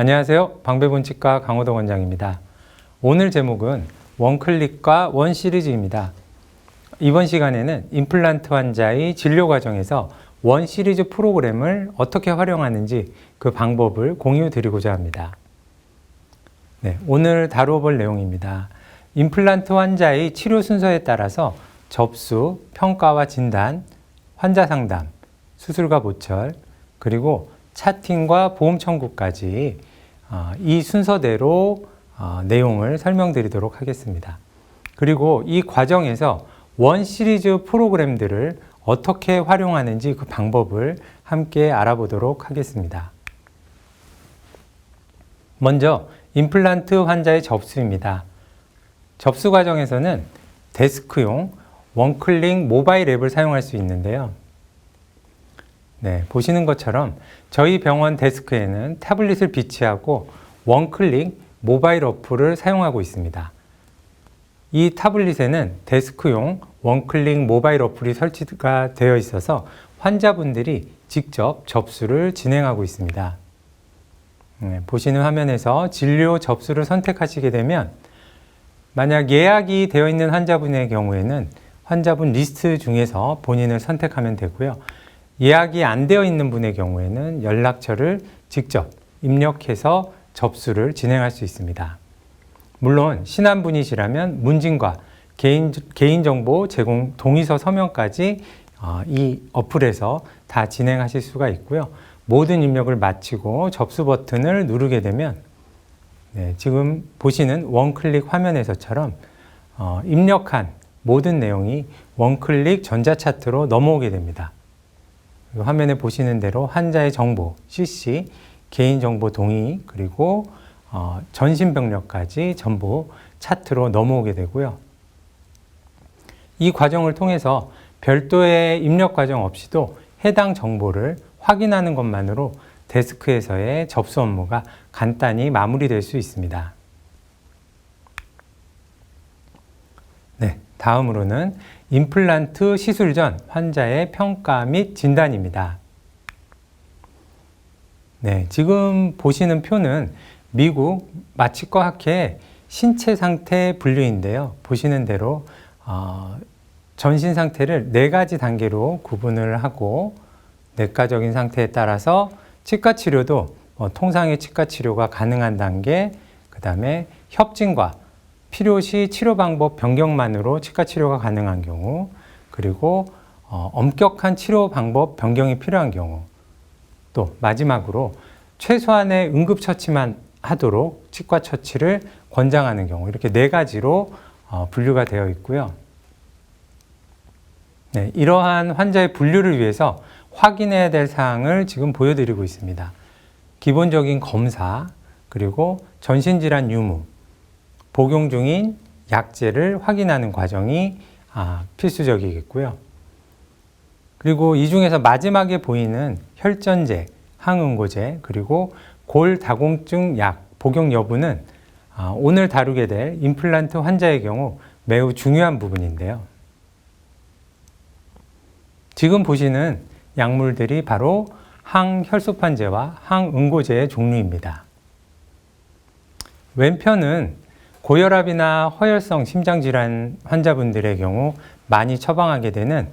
안녕하세요. 방배본 치과 강호동 원장입니다. 오늘 제목은 원클릭과 원 시리즈입니다. 이번 시간에는 임플란트 환자의 진료 과정에서 원 시리즈 프로그램을 어떻게 활용하는지 그 방법을 공유 드리고자 합니다. 네, 오늘 다루어 볼 내용입니다. 임플란트 환자의 치료 순서에 따라서 접수, 평가와 진단, 환자 상담, 수술과 보철, 그리고 차팅과 보험 청구까지 어, 이 순서대로 어, 내용을 설명드리도록 하겠습니다. 그리고 이 과정에서 원 시리즈 프로그램들을 어떻게 활용하는지 그 방법을 함께 알아보도록 하겠습니다. 먼저 임플란트 환자의 접수입니다. 접수 과정에서는 데스크용 원클릭 모바일 앱을 사용할 수 있는데요. 네, 보시는 것처럼 저희 병원 데스크에는 태블릿을 비치하고 원클릭 모바일 어플을 사용하고 있습니다. 이 타블릿에는 데스크용 원클릭 모바일 어플이 설치가 되어 있어서 환자분들이 직접 접수를 진행하고 있습니다. 네, 보시는 화면에서 진료 접수를 선택하시게 되면 만약 예약이 되어 있는 환자분의 경우에는 환자분 리스트 중에서 본인을 선택하면 되고요. 예약이 안 되어 있는 분의 경우에는 연락처를 직접 입력해서 접수를 진행할 수 있습니다. 물론 신한 분이시라면 문진과 개인, 개인정보 제공 동의서 서명까지 어, 이 어플에서 다 진행하실 수가 있고요. 모든 입력을 마치고 접수 버튼을 누르게 되면 네, 지금 보시는 원클릭 화면에서처럼 어, 입력한 모든 내용이 원클릭 전자차트로 넘어오게 됩니다. 화면에 보시는 대로 환자의 정보, CC, 개인정보 동의, 그리고 어, 전신병력까지 전부 차트로 넘어오게 되고요. 이 과정을 통해서 별도의 입력 과정 없이도 해당 정보를 확인하는 것만으로 데스크에서의 접수 업무가 간단히 마무리될 수 있습니다. 네, 다음으로는 임플란트 시술 전 환자의 평가 및 진단입니다. 네, 지금 보시는 표는 미국 마취과 학회 신체 상태 분류인데요. 보시는 대로 어, 전신 상태를 네 가지 단계로 구분을 하고 내과적인 상태에 따라서 치과 치료도 뭐 통상의 치과 치료가 가능한 단계, 그 다음에 협진과 필요시 치료 방법 변경만으로 치과 치료가 가능한 경우, 그리고 어, 엄격한 치료 방법 변경이 필요한 경우, 또 마지막으로 최소한의 응급 처치만 하도록 치과 처치를 권장하는 경우 이렇게 네 가지로 어, 분류가 되어 있고요. 네, 이러한 환자의 분류를 위해서 확인해야 될 사항을 지금 보여드리고 있습니다. 기본적인 검사, 그리고 전신질환 유무, 복용 중인 약제를 확인하는 과정이 아, 필수적이겠고요. 그리고 이 중에서 마지막에 보이는 혈전제, 항응고제, 그리고 골다공증 약 복용 여부는 아, 오늘 다루게 될 임플란트 환자의 경우 매우 중요한 부분인데요. 지금 보시는 약물들이 바로 항혈소판제와 항응고제의 종류입니다. 왼편은 고혈압이나 허혈성 심장질환 환자분들의 경우 많이 처방하게 되는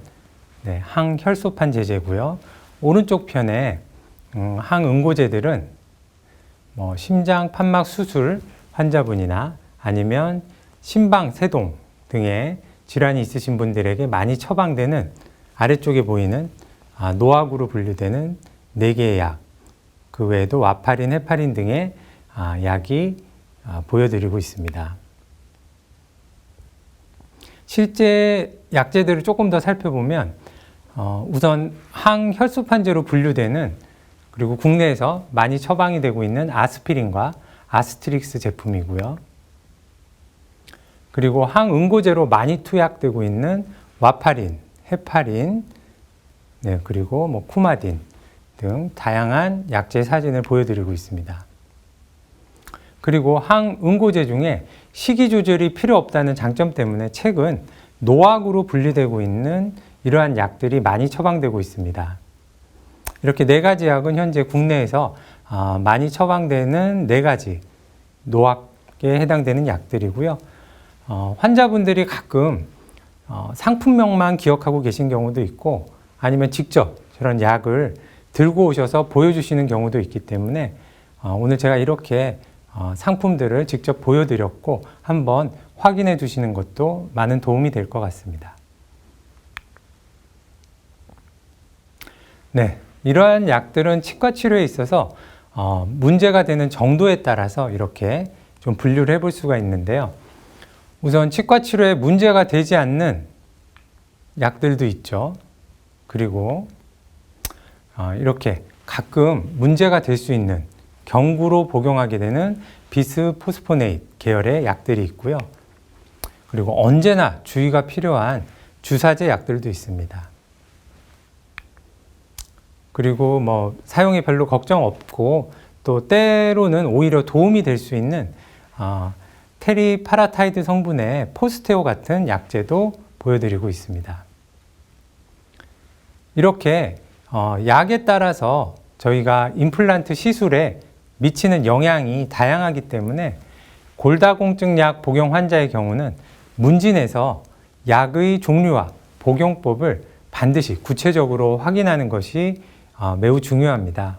네, 항혈소판 제제고요. 오른쪽 편에 음, 항응고제들은 뭐 심장 판막 수술 환자분이나 아니면 심방 세동 등의 질환이 있으신 분들에게 많이 처방되는 아래쪽에 보이는 아, 노악으로 분류되는 네 개의 약, 그 외에도 와파린, 헤파린 등의 아, 약이 아, 보여드리고 있습니다. 실제 약제들을 조금 더 살펴보면 어, 우선 항혈소판제로 분류되는 그리고 국내에서 많이 처방이 되고 있는 아스피린과 아스트릭스 제품이고요. 그리고 항응고제로 많이 투약되고 있는 와파린, 헤파린, 네, 그리고 뭐 쿠마딘 등 다양한 약제 사진을 보여드리고 있습니다. 그리고 항응고제 중에 식이 조절이 필요 없다는 장점 때문에 최근 노악으로 분리되고 있는 이러한 약들이 많이 처방되고 있습니다. 이렇게 네 가지 약은 현재 국내에서 아, 많이 처방되는 네 가지 노약에 해당되는 약들이고요. 어, 환자분들이 가끔 어, 상품명만 기억하고 계신 경우도 있고 아니면 직접 저런 약을 들고 오셔서 보여주시는 경우도 있기 때문에 어, 오늘 제가 이렇게 어, 상품들을 직접 보여드렸고 한번 확인해 주시는 것도 많은 도움이 될 것 같습니다. 네, 이러한 약들은 치과 치료에 있어서 어, 문제가 되는 정도에 따라서 이렇게 좀 분류를 해볼 수가 있는데요. 우선 치과 치료에 문제가 되지 않는 약들도 있죠. 그리고 어, 이렇게 가끔 문제가 될 수 있는 경구로 복용하게 되는 비스포스포네이트 계열의 약들이 있고요. 그리고 언제나 주의가 필요한 주사제 약들도 있습니다. 그리고 뭐 사용에 별로 걱정 없고 또 때로는 오히려 도움이 될 수 있는 어, 테리파라타이드 성분의 포스테오 같은 약제도 보여드리고 있습니다. 이렇게 어, 약에 따라서 저희가 임플란트 시술에 미치는 영향이 다양하기 때문에 골다공증 약 복용 환자의 경우는 문진에서 약의 종류와 복용법을 반드시 구체적으로 확인하는 것이 어, 매우 중요합니다.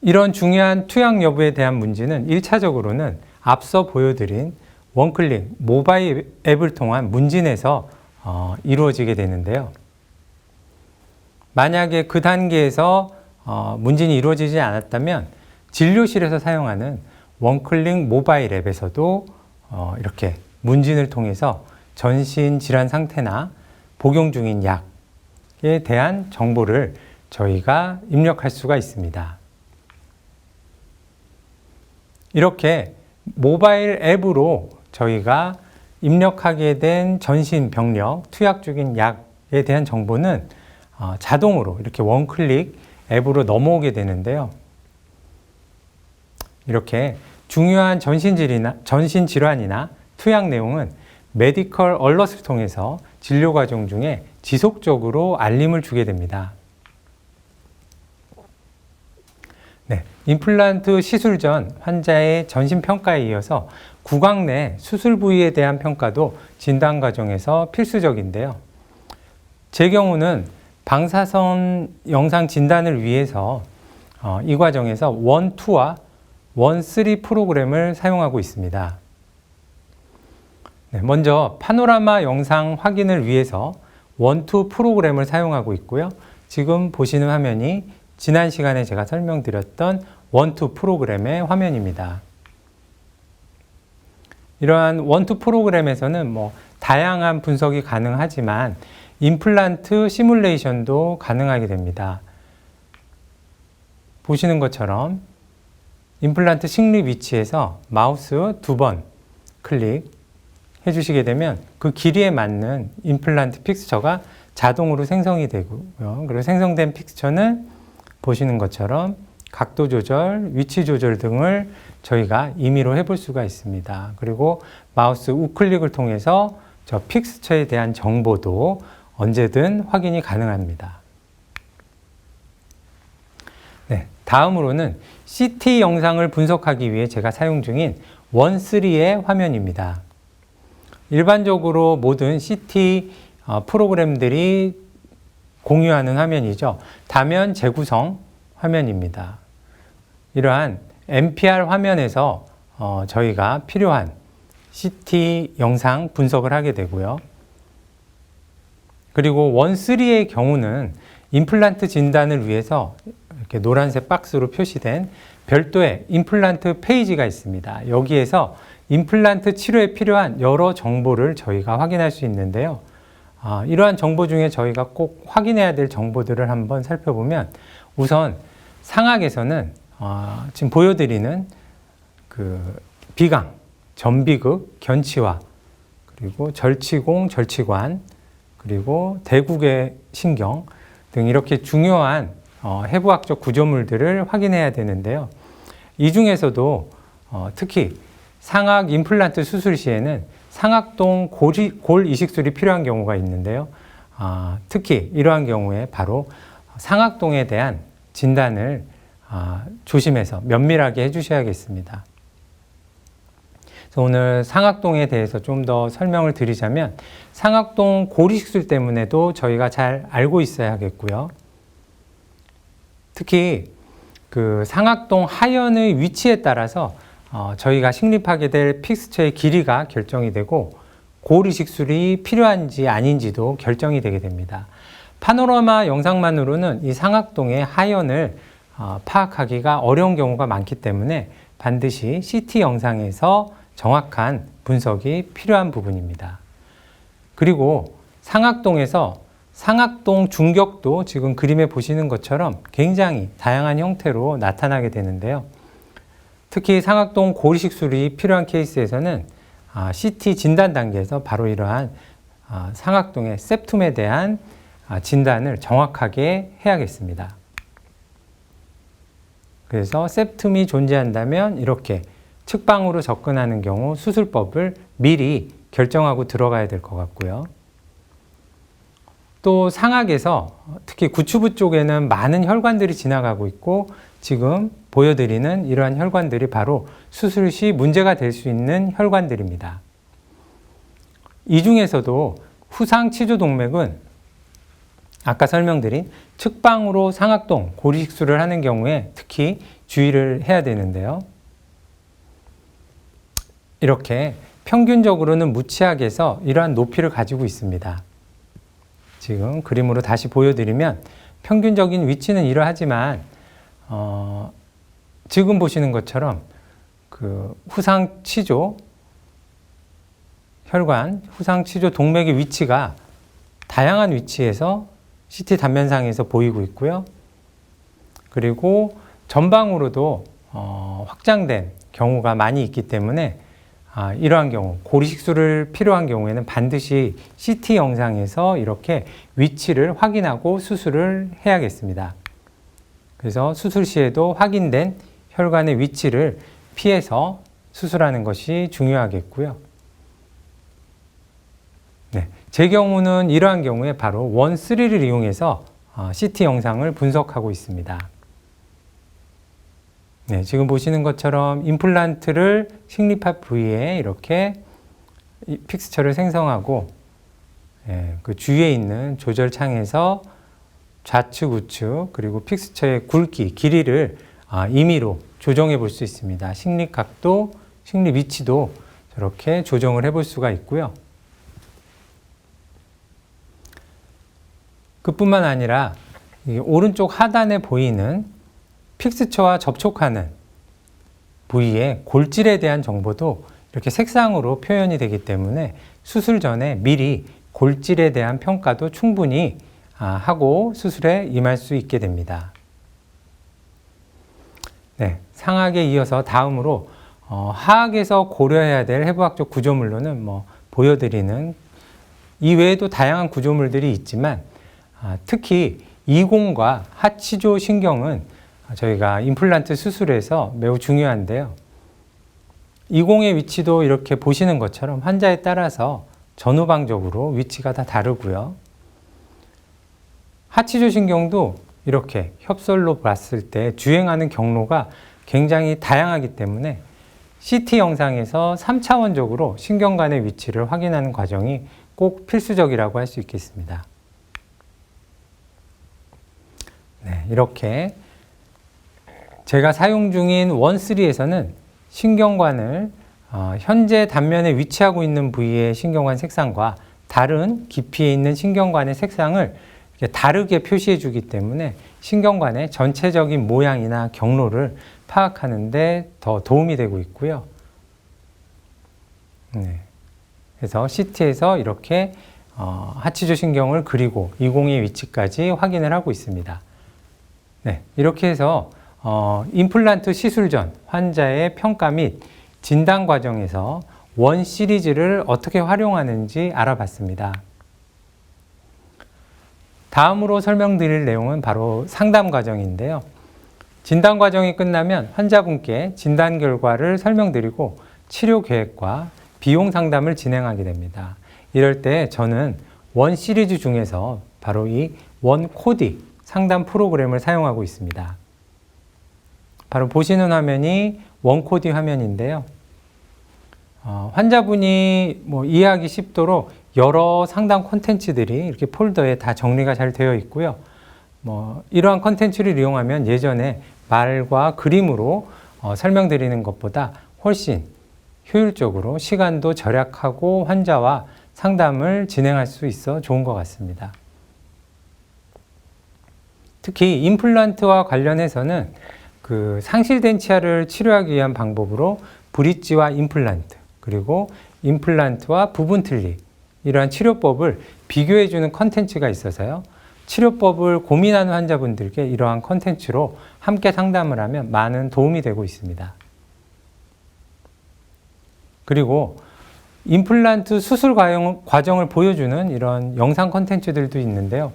이런 중요한 투약 여부에 대한 문제는 1차적으로는 앞서 보여드린 원클릭 모바일 앱을 통한 문진에서 어, 이루어지게 되는데요. 만약에 그 단계에서 어, 문진이 이루어지지 않았다면 진료실에서 사용하는 원클릭 모바일 앱에서도 어, 이렇게 문진을 통해서 전신 질환 상태나 복용 중인 약에 대한 정보를 저희가 입력할 수가 있습니다. 이렇게 모바일 앱으로 저희가 입력하게 된 전신 병력, 투약 중인 약에 대한 정보는 어, 자동으로 이렇게 원클릭 앱으로 넘어오게 되는데요. 이렇게 중요한 전신질이나, 전신질환이나 투약 내용은 메디컬 얼럿을 통해서 진료 과정 중에 지속적으로 알림을 주게 됩니다. 네, 임플란트 시술 전 환자의 전신 평가에 이어서 구강 내 수술 부위에 대한 평가도 진단 과정에서 필수적인데요. 제 경우는 방사선 영상 진단을 위해서 어, 이 과정에서 원, 투와 원, 쓰리 프로그램을 사용하고 있습니다. 네, 먼저 파노라마 영상 확인을 위해서 원, 투 프로그램을 사용하고 있고요. 지금 보시는 화면이 지난 시간에 제가 설명드렸던 원투 프로그램의 화면입니다. 이러한 원투 프로그램에서는 뭐 다양한 분석이 가능하지만 임플란트 시뮬레이션도 가능하게 됩니다. 보시는 것처럼 임플란트 식립 위치에서 마우스 두 번 클릭 해 주시게 되면 그 길이에 맞는 임플란트 픽스처가 자동으로 생성이 되고요. 그리고 생성된 픽스처는 보시는 것처럼 각도 조절, 위치 조절 등을 저희가 임의로 해볼 수가 있습니다. 그리고 마우스 우클릭을 통해서 저 픽스처에 대한 정보도 언제든 확인이 가능합니다. 네, 다음으로는 CT 영상을 분석하기 위해 제가 사용 중인 원3의 화면입니다. 일반적으로 모든 CT 어, 프로그램들이 공유하는 화면이죠. 다면 재구성 화면입니다. 이러한 MPR 화면에서 어, 저희가 필요한 CT 영상 분석을 하게 되고요. 그리고 원3의 경우는 임플란트 진단을 위해서 이렇게 노란색 박스로 표시된 별도의 임플란트 페이지가 있습니다. 여기에서 임플란트 치료에 필요한 여러 정보를 저희가 확인할 수 있는데요. 아, 이러한 정보 중에 저희가 꼭 확인해야 될 정보들을 한번 살펴보면 우선 상악에서는 어, 지금 보여드리는 그 비강, 전비극, 견치화, 그리고 절치공, 절치관, 그리고 대국의 신경 등 이렇게 중요한 어, 해부학적 구조물들을 확인해야 되는데요. 이 중에서도 어, 특히 상악 임플란트 수술 시에는 상악동 골이, 골 이식술이 필요한 경우가 있는데요. 아, 특히 이러한 경우에 바로 상악동에 대한 진단을 아, 조심해서 면밀하게 해주셔야겠습니다. 그래서 오늘 상악동에 대해서 좀 더 설명을 드리자면 상악동 고리식술 때문에도 저희가 잘 알고 있어야 하겠고요. 특히 그 상악동 하연의 위치에 따라서 어, 저희가 식립하게 될 픽스처의 길이가 결정이 되고 고리식술이 필요한지 아닌지도 결정이 되게 됩니다. 파노라마 영상만으로는 이 상악동의 하연을 어, 파악하기가 어려운 경우가 많기 때문에 반드시 CT 영상에서 정확한 분석이 필요한 부분입니다. 그리고 상악동에서 상악동 중격도 지금 그림에 보시는 것처럼 굉장히 다양한 형태로 나타나게 되는데요. 특히 상악동 고리식 술이 필요한 케이스에서는 아, CT 진단 단계에서 바로 이러한 아, 상악동의 septum에 대한 아, 진단을 정확하게 해야겠습니다. 그래서 septum이 존재한다면 이렇게 측방으로 접근하는 경우 수술법을 미리 결정하고 들어가야 될 것 같고요. 또 상악에서 특히 구추부 쪽에는 많은 혈관들이 지나가고 있고 지금 보여드리는 이러한 혈관들이 바로 수술 시 문제가 될 수 있는 혈관들입니다. 이 중에서도 후상 치조 동맥은 아까 설명드린 측방으로 상악동 고리식술을 하는 경우에 특히 주의를 해야 되는데요. 이렇게 평균적으로는 무치학에서 이러한 높이를 가지고 있습니다. 지금 그림으로 다시 보여드리면 평균적인 위치는 이러하지만 어, 지금 보시는 것처럼 그 후상 치조 혈관, 후상 치조 동맥의 위치가 다양한 위치에서 CT 단면상에서 보이고 있고요. 그리고 전방으로도 어, 확장된 경우가 많이 있기 때문에 아, 이러한 경우 고리식술을 필요한 경우에는 반드시 CT 영상에서 이렇게 위치를 확인하고 수술을 해야겠습니다. 그래서 수술 시에도 확인된 혈관의 위치를 피해서 수술하는 것이 중요하겠고요. 네, 제 경우는 이러한 경우에 바로 원3를 이용해서 CT 어, 영상을 분석하고 있습니다. 네, 지금 보시는 것처럼 임플란트를 식립합 부위에 이렇게 픽스처를 생성하고 예, 그 주위에 있는 조절 창에서 좌측, 우측 그리고 픽스처의 굵기, 길이를 아, 임의로 조정해 볼 수 있습니다. 식립 각도, 식립 위치도 저렇게 조정을 해 볼 수가 있고요. 그뿐만 아니라 오른쪽 하단에 보이는 픽스처와 접촉하는 부위의 골질에 대한 정보도 이렇게 색상으로 표현이 되기 때문에 수술 전에 미리 골질에 대한 평가도 충분히 아, 하고 수술에 임할 수 있게 됩니다. 네, 상학에 이어서 다음으로 어, 하악에서 고려해야 될 해부학적 구조물로는 뭐 보여드리는 이외에도 다양한 구조물들이 있지만 아, 특히 이공과 하치조 신경은 저희가 임플란트 수술에서 매우 중요한데요. 이공의 위치도 이렇게 보시는 것처럼 환자에 따라서 전후방적으로 위치가 다 다르고요. 하치조 신경도 이렇게 협설로 봤을 때 주행하는 경로가 굉장히 다양하기 때문에 CT 영상에서 3차원적으로 신경관의 위치를 확인하는 과정이 꼭 필수적이라고 할 수 있겠습니다. 네, 이렇게 제가 사용 중인 원3에서는 신경관을 어, 현재 단면에 위치하고 있는 부위의 신경관 색상과 다른 깊이에 있는 신경관의 색상을 다르게 표시해 주기 때문에 신경관의 전체적인 모양이나 경로를 파악하는데 더 도움이 되고 있고요. 네. 그래서 CT에서 이렇게 어, 하치조 신경을 그리고 이공의 위치까지 확인을 하고 있습니다. 네, 이렇게 해서 어, 임플란트 시술 전 환자의 평가 및 진단 과정에서 원 시리즈를 어떻게 활용하는지 알아봤습니다. 다음으로 설명드릴 내용은 바로 상담 과정인데요. 진단 과정이 끝나면 환자분께 진단 결과를 설명드리고 치료 계획과 비용 상담을 진행하게 됩니다. 이럴 때 저는 원 시리즈 중에서 바로 이 원 코디 상담 프로그램을 사용하고 있습니다. 바로 보시는 화면이 원코디 화면인데요. 어, 환자분이 뭐 이해하기 쉽도록 여러 상담 콘텐츠들이 이렇게 폴더에 다 정리가 잘 되어 있고요. 뭐 이러한 콘텐츠를 이용하면 예전에 말과 그림으로 어, 설명드리는 것보다 훨씬 효율적으로 시간도 절약하고 환자와 상담을 진행할 수 있어 좋은 것 같습니다. 특히 임플란트와 관련해서는 그 상실된 치아를 치료하기 위한 방법으로 브릿지와 임플란트 그리고 임플란트와 부분 틀리 이러한 치료법을 비교해 주는 컨텐츠가 있어서요. 치료법을 고민하는 환자분들께 이러한 컨텐츠로 함께 상담을 하면 많은 도움이 되고 있습니다. 그리고 임플란트 수술 과정, 과정을 보여주는 이런 영상 컨텐츠들도 있는데요.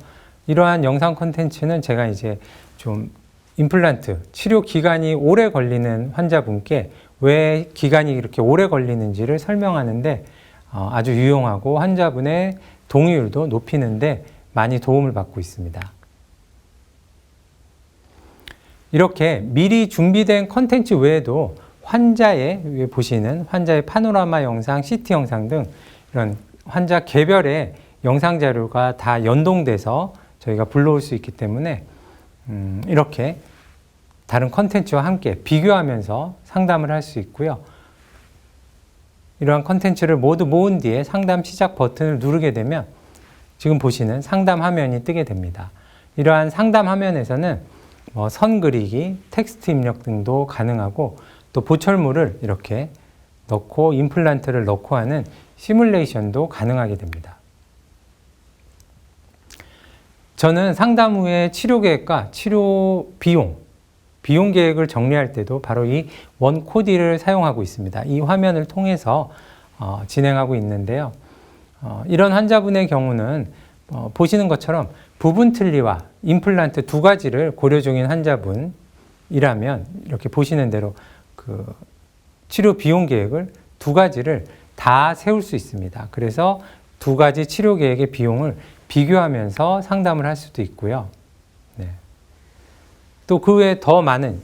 이러한 영상 컨텐츠는 제가 이제 좀 임플란트 치료 기간이 오래 걸리는 환자분께 왜 기간이 이렇게 오래 걸리는지를 설명하는데 어, 아주 유용하고 환자분의 동의율도 높이는데 많이 도움을 받고 있습니다. 이렇게 미리 준비된 컨텐츠 외에도 환자의 위에 보시는 환자의 파노라마 영상, CT 영상 등 이런 환자 개별의 영상 자료가 다 연동돼서 저희가 불러올 수 있기 때문에 음, 이렇게 다른 컨텐츠와 함께 비교하면서 상담을 할 수 있고요. 이러한 컨텐츠를 모두 모은 뒤에 상담 시작 버튼을 누르게 되면 지금 보시는 상담 화면이 뜨게 됩니다. 이러한 상담 화면에서는 뭐 선 그리기, 텍스트 입력 등도 가능하고 또 보철물을 이렇게 넣고 임플란트를 넣고 하는 시뮬레이션도 가능하게 됩니다. 저는 상담 후에 치료 계획과 치료 비용, 비용 계획을 정리할 때도 바로 이 원 코디를 사용하고 있습니다. 이 화면을 통해서 어, 진행하고 있는데요. 어, 이런 환자분의 경우는 어, 보시는 것처럼 부분 틀리와 임플란트 두 가지를 고려 중인 환자분이라면 이렇게 보시는 대로 그 치료 비용 계획을 두 가지를 다 세울 수 있습니다. 그래서 두 가지 치료 계획의 비용을 비교하면서 상담을 할 수도 있고요. 네. 또그 외에 더 많은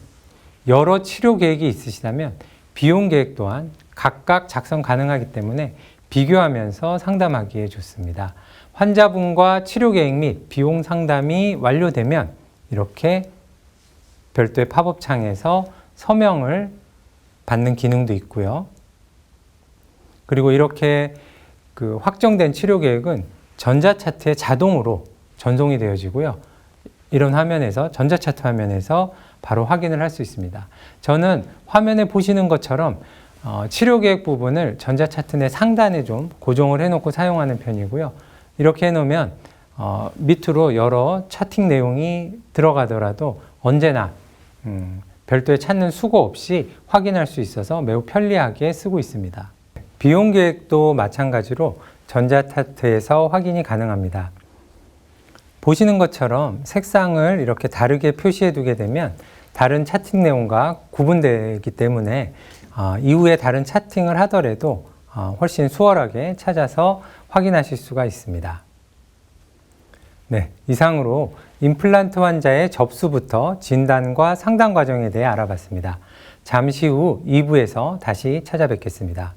여러 치료 계획이 있으시다면 비용 계획 또한 각각 작성 가능하기 때문에 비교하면서 상담하기에 좋습니다. 환자분과 치료 계획 및 비용 상담이 완료되면 이렇게 별도의 팝업 창에서 서명을 받는 기능도 있고요. 그리고 이렇게 그 확정된 치료 계획은 전자차트에 자동으로 전송이 되어지고요. 이런 화면에서 전자차트 화면에서 바로 확인을 할 수 있습니다. 저는 화면에 보시는 것처럼 어, 치료 계획 부분을 전자차트 내 상단에 좀 고정을 해놓고 사용하는 편이고요. 이렇게 해놓으면 어, 밑으로 여러 차팅 내용이 들어가더라도 언제나 음, 별도의 찾는 수고 없이 확인할 수 있어서 매우 편리하게 쓰고 있습니다. 비용 계획도 마찬가지로 전자차트에서 확인이 가능합니다. 보시는 것처럼 색상을 이렇게 다르게 표시해 두게 되면 다른 차팅 내용과 구분되기 때문에 어, 이후에 다른 차팅을 하더라도 어, 훨씬 수월하게 찾아서 확인하실 수가 있습니다. 네, 이상으로 임플란트 환자의 접수부터 진단과 상담 과정에 대해 알아봤습니다. 잠시 후 2부에서 다시 찾아뵙겠습니다.